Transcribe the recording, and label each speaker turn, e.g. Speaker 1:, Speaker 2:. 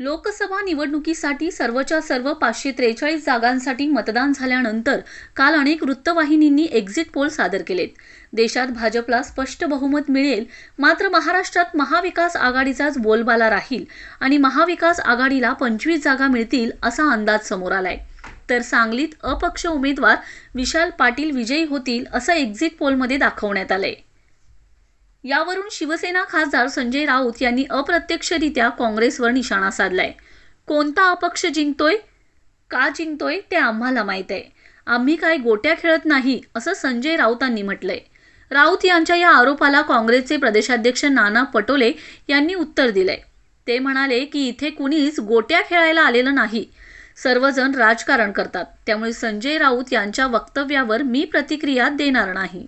Speaker 1: लोकसभा निवडणुकीसाठी सर्वच्या सर्व पाचशे त्रेचाळीस जागांसाठी मतदान झाल्यानंतर काल अनेक वृत्तवाहिनींनी एक्झिट पोल सादर केलेत. देशात भाजपला स्पष्ट बहुमत मिळेल मात्र महाराष्ट्रात महाविकास आघाडीचाच बोलबाला राहील आणि महाविकास आघाडीला पंचवीस जागा मिळतील असा अंदाज समोर आलाय. तर सांगलीत अपक्ष उमेदवार विशाल पाटील विजयी होतील असं एक्झिट पोलमध्ये दाखवण्यात आलंय. यावरून शिवसेना खासदार संजय राऊत यांनी अप्रत्यक्षरित्या काँग्रेसवर निशाणा साधलाय. कोणता अपक्ष जिंकतोय का जिंकतोय ते आम्हाला माहीत आहे. आम्ही काय गोट्या खेळत नाही असं संजय राऊतांनी म्हटलंय. राऊत यांच्या या आरोपाला काँग्रेसचे प्रदेशाध्यक्ष नाना पटोले यांनी उत्तर दिलंय. ते म्हणाले की इथे कुणीच गोट्या खेळायला आलेलं नाही. सर्वजण राजकारण करतात. त्यामुळे संजय राऊत यांच्या वक्तव्यावर मी प्रतिक्रिया देणार नाही.